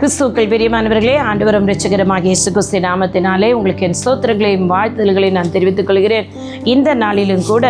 கிறிஸ்துக்கள் பெரியமானவர்களே ஆண்டவரும் ரசிகரமாக இயேசு கிறிஸ்து நாமத்தினாலே உங்களுக்கு என் ஸ்தோத்திரங்களையும் வாழ்த்துதல்களையும் நான் தெரிவித்துக் கொள்கிறேன். இந்த நாளிலும் கூட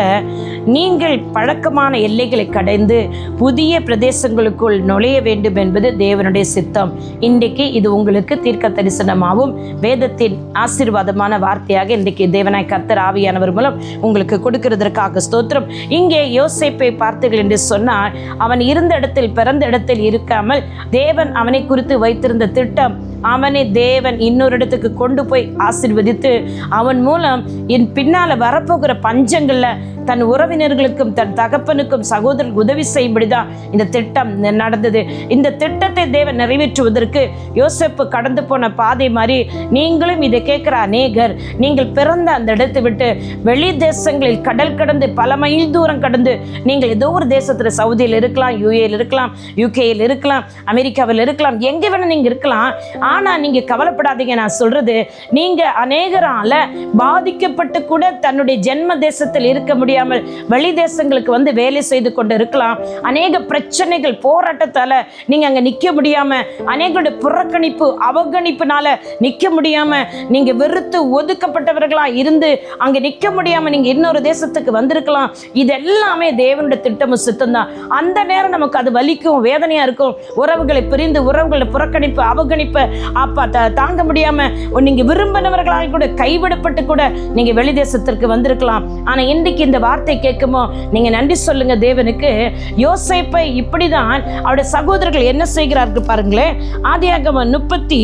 நீங்கள் பழக்கமான எல்லைகளை கடைந்து புதிய பிரதேசங்களுக்குள் நுழைய வேண்டும் என்பது தேவனுடைய சித்தம். இன்றைக்கு இது உங்களுக்கு தீர்க்க தரிசனமாகவும் வேதத்தின் ஆசீர்வாதமான வார்த்தையாக இன்றைக்கு தேவனாய் கர்த்தர் ஆவியானவர் மூலம் உங்களுக்கு கொடுக்கிறதற்காக ஸ்தோத்திரம். இங்கே யோசிப்பை பார்த்தீர்கள் என்று சொன்னால் அவன் இருந்த இடத்தில் பிறந்த இடத்தில் இருக்காமல் தேவன் அவனை குறித்து வைத்திருந்த திட்டம் அவனை தேவன் இன்னொரு இடத்துக்கு கொண்டு போய் ஆசீர்வதித்து அவன் மூலம் என் பின்னால் வரப்போகிற பஞ்சங்களில் தன் உறவினர்களுக்கும் தன் தகப்பனுக்கும் சகோதரருக்கு உதவி செய்யும்படிதான் இந்த திட்டம் நடந்தது. இந்த திட்டத்தை தேவன் நிறைவேற்றுவதற்கு யோசப்பு கடந்து போன பாதை மாதிரி நீங்களும் இதை கேட்குற அநேகர் நீங்கள் பிறந்த அந்த இடத்தை விட்டு வெளி தேசங்களில் கடல் கடந்து பல மைல் தூரம் கடந்து நீங்கள் ஏதோ ஒரு தேசத்தில் சவுதியில் இருக்கலாம் யூஏயில் இருக்கலாம் யூகேயில் இருக்கலாம் அமெரிக்காவில் இருக்கலாம் எங்கே வேணால் நீங்கள் இருக்கலாம். ஆனால் நீங்கள் கவலைப்படாதீங்க நான் சொல்கிறது நீங்கள் அநேகரால பாதிக்கப்பட்டு கூட தன்னுடைய ஜென்ம தேசத்தில் இருக்க முடியாமல் வெளி தேசங்களுக்கு வந்து வேலை செய்து கொண்டு இருக்கலாம் அநேக பிரச்சனைகள் போராட்டத்தால் நீங்கள் அங்கே நிற்க முடியாமல் அநேகருடைய புறக்கணிப்பு அவகணிப்புனால நிற்க முடியாமல் நீங்கள் வெறுத்து ஒதுக்கப்பட்டவர்களாக இருந்து அங்கே நிற்க முடியாமல் நீங்கள் இன்னொரு தேசத்துக்கு வந்திருக்கலாம். இது எல்லாமே தேவனுடைய திட்டமும் சித்தம் தான் அந்த நேரம் நமக்கு அது வலிக்கும் வேதனையாக இருக்கும். உறவுகளை பிரிந்து உறவுகளை புறக்கணிப்பு அவகணிப்பு அப்பா தாங்க முடியாமல் நீங்கள் விரும்பினவர்களாக கூட கைவிடப்பட்டு கூட நீங்கள் வெளி தேசத்திற்கு வந்திருக்கலாம். ஆனால் இன்றைக்கு இந்த வார்த்தை கேட்குமோ? நீங்கள் நன்றி சொல்லுங்க தேவனுக்கு. யோசேப்பை இப்படிதான் அவருடைய சகோதரர்கள் என்ன செய்கிறார்கள் பாருங்களேன். ஆதியாகம முப்பத்தி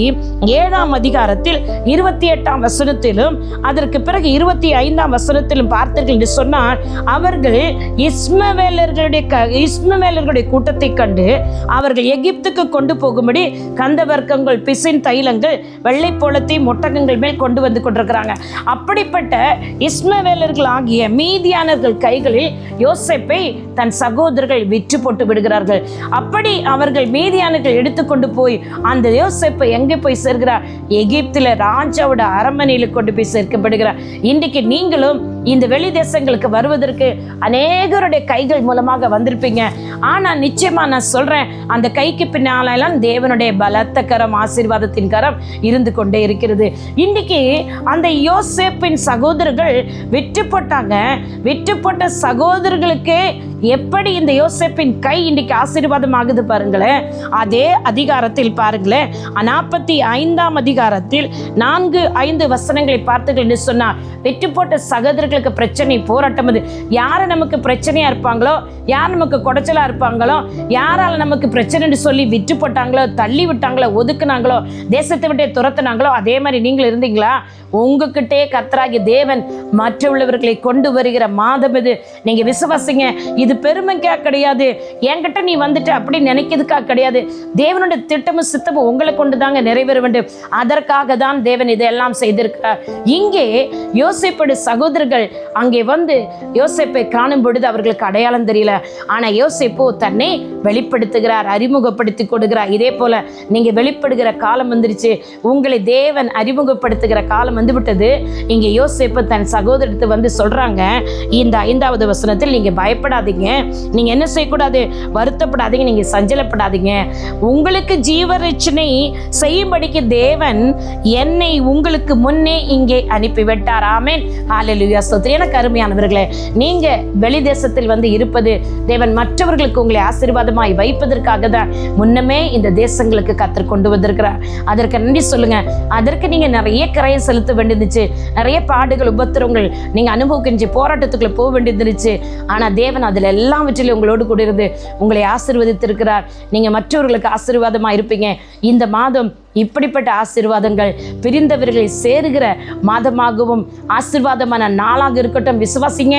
ஏழாம் அதிகாரத்தில் இருபத்தி எட்டாம் வசனத்திலும் அதற்கு பிறகு இருபத்தி ஐந்தாம் வசனத்திலும் பார்த்தீர்கள் என்று சொன்னால் அவர்கள் இஸ்மவேலர்களுடைய க இஸ்மவேலர்களுடைய கூட்டத்தை கண்டு அவர்கள் எகிப்துக்கு கொண்டு போகும்படி கந்தவர்க்கங்கள் பிசின் தைலங்கள் வெள்ளை போலத்தை மொட்டகங்கள் மேல் கொண்டு வந்து கொண்டிருக்கிறாங்க. அப்படிப்பட்ட இஸ்மவேலர்கள் ஆகிய மீதியானர்கள் கைகளில் யோசிப்பை தன் சகோதரர்கள் விற்று போட்டு விடுகிறார்கள். அப்படி அவர்கள் மீதியானர்கள் எடுத்துக்கொண்டு போய் அந்த யோசேப்பை எங்கே போய் சேர்கிறார் எகிப்தில் ராஜாவோட அரண்மனையில் கொண்டு போய் சேர்க்கப்படுகிறார். இன்றைக்கு நீங்களும் இந்த வெளி தேசங்களுக்கு வருவதற்கு அநேகருடைய கைகள் மூலமாக வந்திருப்பீங்க. ஆனால் நிச்சயமாக நான் சொல்கிறேன் அந்த கைக்கு பின்னாலெல்லாம் தேவனுடைய பலத்த கரம் ஆசீர்வாதத்தின் கரம் இருந்து கொண்டே இருக்கிறது. இன்றைக்கி அந்த யோசேப்பின் சகோதரர்கள் விற்று போட்டாங்க. விற்று போட்ட சகோதரர்களுக்கே எப்படி இந்த யோசப்பின் கை இன்னைக்கு ஆசீர்வாதம் ஆகுது பாருங்களேன்? அதே அதிகாரத்தில் பாருங்களேன். நாற்பத்தி ஐந்தாம் அதிகாரத்தில் நான்கு ஐந்து வசனங்களை பார்த்தீர்கள் என்று சொன்னார். வெற்றி போட்ட சகோதரர்களுக்கு பிரச்சனை போராட்டம் அது. யார் நமக்கு பிரச்சனையாக இருப்பாங்களோ யார் நமக்கு குடைச்சலா இருப்பாங்களோ யாரால் நமக்கு பிரச்சனைன்னு சொல்லி விற்று போட்டாங்களோ தள்ளி விட்டாங்களோ ஒதுக்குனாங்களோ தேசத்தை விட்டே துரத்துனாங்களோ அதே மாதிரி நீங்கள் இருந்தீங்களா? உங்ககிட்டே கத்தராகி தேவன் மற்றவர்களை கொண்டு வருகிற மாதம் இது. நீங்கள் விசுவாசிங்க இது பெருமைக்காக கிடையாது. என்கிட்ட நீ வந்துட்டு அப்படி நினைக்கிறதுக்காக கிடையாது. தேவனுடைய திட்டமும் சித்தமும் உங்களை கொண்டு தாங்க நிறைவேற வேண்டும். அதற்காக தான் தேவன் இதெல்லாம் செய்திருக்கிறார். இங்கே யோசிப்போட சகோதரர்கள் அங்கே வந்து யோசிப்பை காணும் பொழுது அவர்களுக்கு அடையாளம் தெரியல. ஆனால் யோசிப்போ தன்னை வெளிப்படுத்துகிறார் அறிமுகப்படுத்தி கொடுக்கிறார். இதே போல நீங்க வெளிப்படுகிற காலம் வந்துருச்சு. உங்களை தேவன் அறிமுகப்படுத்துகிற காலம் வந்துவிட்டது. இங்கே யோசிப்பு தன் சகோதரத்தை வந்து சொல்றாங்க. இந்த ஐந்தாவது வசனத்தில் நீங்க பயப்படாதீங்க. நீங்க என்ன செய்யக்கூடாது? வருத்தப்படாதீங்க. நீங்க சஞ்சலப்படாதீங்க. உங்களுக்கு ஜீவரட்சணை செய்யும்படிக்கு தேவன் என்னை உங்களுக்கு முன்னே இங்கே அனுப்பிவிட்டார். ஆமென். ஹalleluya. ஸ்தோத்திரம் எனக்கு அருமையானவர்களே வெளி தேசத்தில் வந்து இருப்பது தேவன் மற்றவர்களுக்கு உங்களை ஆசீர்வாதமாய் வைப்பதற்காக தான் முன்னமே இந்த தேசங்களுக்கு கத்தர் கொண்டு வந்திருக்கிறார். அதற்கு நன்றி சொல்லுங்க. அதற்கு நீங்க நிறைய கரையை செலுத்த வேண்டியிருந்துச்சு. நிறைய பாடுகள் உபத்திரங்கள் நீங்க அனுபவிக்கின்ற போராட்டத்துக்குள்ள போக வேண்டியிருந்துச்சு. ஆனா தேவன் அதுல எல்லாவற்றிலும் உங்களோடு கூட இருந்து உங்களை ஆசிர்வதித்திருக்கிறார். நீங்கள் மற்றவர்களுக்கு ஆசீர்வாதமாக இருப்பீங்க. இந்த மாதம் இப்படிப்பட்ட ஆசீர்வாதங்கள் பிரிந்தவர்களை சேருகிற மாதமாகவும் ஆசீர்வாதமான நாளாக இருக்கட்டும். விசுவாசிங்க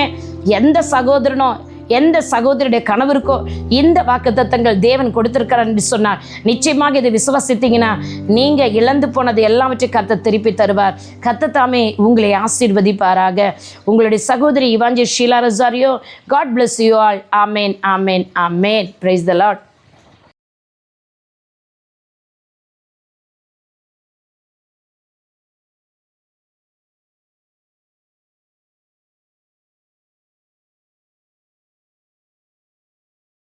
எந்த சகோதரனோ எந்த சகோதரியுடைய கணவருக்கோ இந்த வாக்குத்தத்தங்கள் தேவன் கொடுத்திருக்கிறார் என்று சொன்னார் நிச்சயமாக இதை விசுவாசித்தீங்கன்னா நீங்க இழந்து போனது எல்லாவற்றையும் கத்த திருப்பி தருவார். கத்த தாமே உங்களை ஆசீர்வதிப்பாராக. உங்களுடைய சகோதரி Evanji Sheela Rosario God bless you all amen amen amen praise the Lord